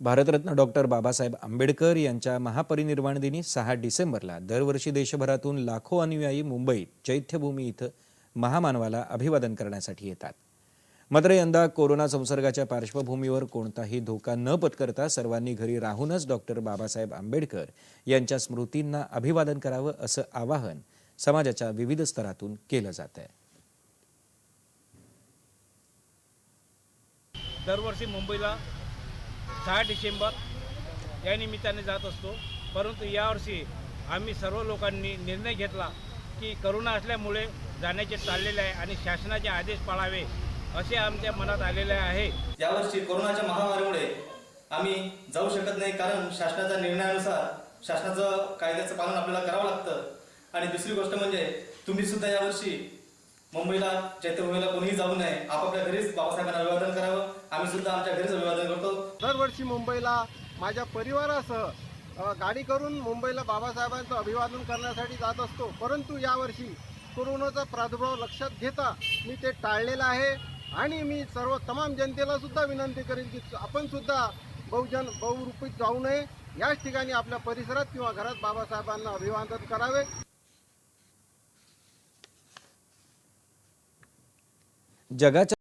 Bharat Ratna doctor Babasaheb Ambedkar यांच्या महापरिनिर्वाण दिनी सहा डिसेंबरला दरवर्षी देशभरातून लाखो अनुयायी मुंबईत चैत्यभूमी इथं महामानवाला अभिवादन करण्यासाठी येतात. मात्र यंदा कोरोना संसर्गाच्या पार्श्वभूमीवर कोणताही धोका न पत्करता सर्वांनी घरी राहूनच डॉक्टर बाबासाहेब आंबेडकर यांच्या स्मृतींना अभिवादन करावं असं आवाहन समाजाच्या विविध स्तरातून केलं जात आहे. दरवर्षी मुंबईला सहा डिसेंबर या निमित्ताने जात असतो. परंतु यावर्षी आम्ही सर्व लोकांनी निर्णय घेतला की करोना असल्यामुळे जाण्याचे चाललेले आहे आणि शासनाचे आदेश पाळावे असे आमच्या मनात आलेले आहे. यावर्षी कोरोनाच्या महामारीमुळे आम्ही जाऊ शकत नाही कारण शासनाच्या निर्णयानुसार शासनाचं कायद्याचं पालन आपल्याला करावं लागतं. आणि दुसरी गोष्ट म्हणजे तुम्ही सुद्धा यावर्षी मुंबईला चैत्यभूमीला कोणीही जाऊ नये. आपापल्या घरीच बाबासाहेबांना अभिवादन करावं. आम्ही सुद्धा आमच्या घरीच अभिवादन करतो. दरवर्षी मुंबईला माझ्या परिवारासह गाडी करून मुंबईला बाबासाहेबांचं अभिवादन करण्यासाठी जात असतो. परंतु यावर्षी कोरोनाचा प्रादुर्भाव लक्षात घेता मी ते टाळलेलं आहे आणि मी सर्व तमाम जनतेला सुद्धा विनंती करेन की आपण सुद्धा बहुजन बहुरूपीत जाऊ नये. याच ठिकाणी आपल्या परिसरात किंवा घरात बाबासाहेबांना अभिवादन करावे. जगाच्या